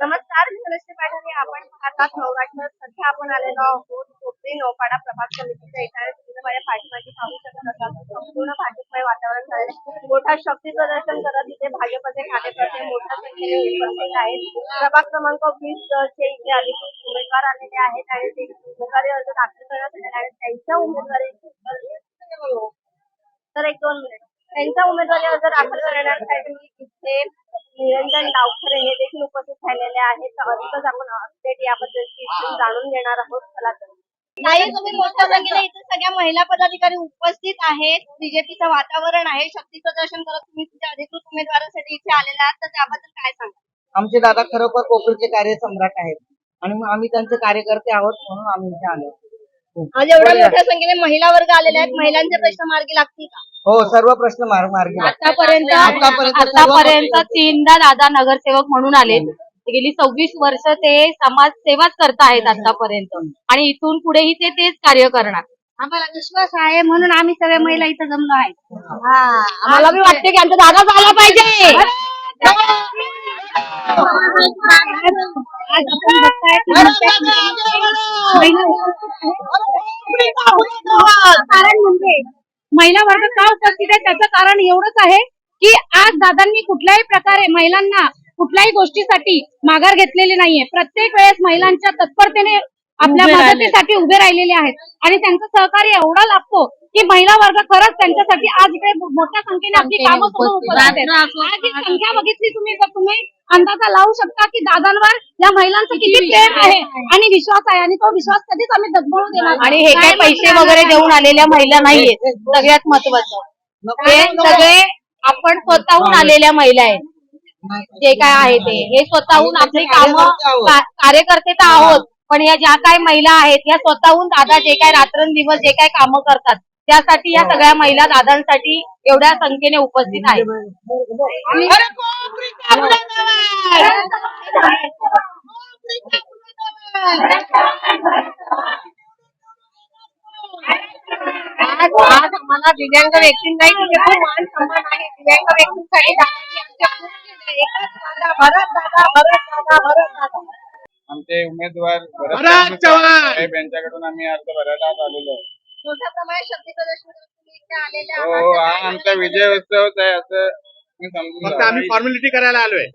नमस्कार मी धनश्री पाटील आपण पाहतात नवरात्र सध्या आपण आलेलो आहोत कोपरी नौपाडा प्रभाग समितीच्या इथे. तुम्ही माझ्या पाठीमागे पाहू शकत असाल. संपूर्ण भाजपमय वातावरण झाले मोठा शक्ती प्रदर्शन करत इथे भाजपचे कार्यकर्ते मोठ्या संख्येने उपस्थित आहेत. प्रभाग क्रमांक वीस चे इथे अधिकृत उमेदवार आलेले आहेत आणि ते उमेदवारी अर्ज दाखल करण्यात आलेले आहेत त्यांच्या उमेदवारी तर एक दोन मिनिट. त्यांचा उमेदवारी अर्ज दाखल करण्यासाठी इथे निरंजन डावखरे हे झालेले आहेत. तर अधिकच आपण अपडेट याबद्दलची इथून जाणून घेणार आहोत. चला तर. नाही तुम्ही मोठ्या संख्येने इथे सगळ्या महिला पदाधिकारी उपस्थित आहेत. बीजेपीचं वातावरण आहे. शक्ती प्रदर्शन करत तुम्ही तुमच्या अधिकृत उमेदवारासाठी इथे आलेला आहात. तर त्याबद्दल काय सांगा आमचे दादा खरोखर कोकणचे कार्य सम्राट आहेत. आणि मग आम्ही त्यांचे कार्यकर्ते आहोत म्हणून आम्ही इथे आलो. आज एवढ्या मोठ्या संख्येने महिला वर्ग आलेले आहेत. महिलांचे प्रश्न मार्गी लागतील का? हो सर्व प्रश्न मार्ग. आतापर्यंत आतापर्यंत तीनदा दादा नगरसेवक म्हणून आले गेली सव्वीस वर्ष ते समाजसेवाच करत आहेत आतापर्यंत. आणि इथून पुढेही ते तेच कार्य करणार. आम्हाला विश्वास आहे म्हणून आम्ही सगळ्या महिला इथं जमलो आहे. आम्हाला बी वाटते की आमचा दादा झाला पाहिजे. आज आपण बघताय की कारण म्हणजे महिला वर्ग का उपस्थित आहे त्याचं कारण एवढंच आहे की आज दादांनी कुठल्याही प्रकारे महिलांना कुठल्याही गोष्टीसाठी माघार घेतलेली नाहीये. प्रत्येक वेळेस महिलांच्या तत्परतेने आपल्या मदतीसाठी उभे राहिलेले आहेत. आणि त्यांचं सहकार्य एवढा लाभतो की महिला वर्ग खरंच त्यांच्यासाठी आज इकडे मोठ्या संख्येने आपली कामं आज ही संख्या बघितली तुम्ही तर तुम्ही अंदाजा लावू शकता की दादांवर या महिलांचं किती प्रेम आहे आणि विश्वास आहे. आणि तो विश्वास कधीच आम्ही दगबळू देणार आणि हे काय पैसे वगैरे देऊन आलेल्या महिला नाहीये सगळ्यात महत्वाचं. हे सगळे आपण स्वतःहून आलेल्या महिला आहेत. जे काय आहे ते. हे स्वतःहून आपली कामं कार्यकर्ते तर आहोत. पण या ज्या काय महिला आहेत या स्वतःहून दादा जे काय रात्रंदिवस जे काय कामं करतात त्यासाठी या सगळ्या महिला दादांसाठी एवढ्या संख्येने उपस्थित आहेत. आज आम्हाला दिव्यांग व्यक्तींनाही खूप मान सन्मान आहे. दिव्यांग व्यक्तींसाठी दादांनी आमच्या खूप केलं. एकच दादा भरत दादा भरत दादा भरत दादा आमचे उमेदवार भरत. साहेब यांच्याकडून आम्ही अर्ज भरायला आलेलो हो. हा आमचा? विजय उत्सव आहे असं मी समजून फक्त घ्या. आम्ही फॉर्मॅलिटी करायला आलोय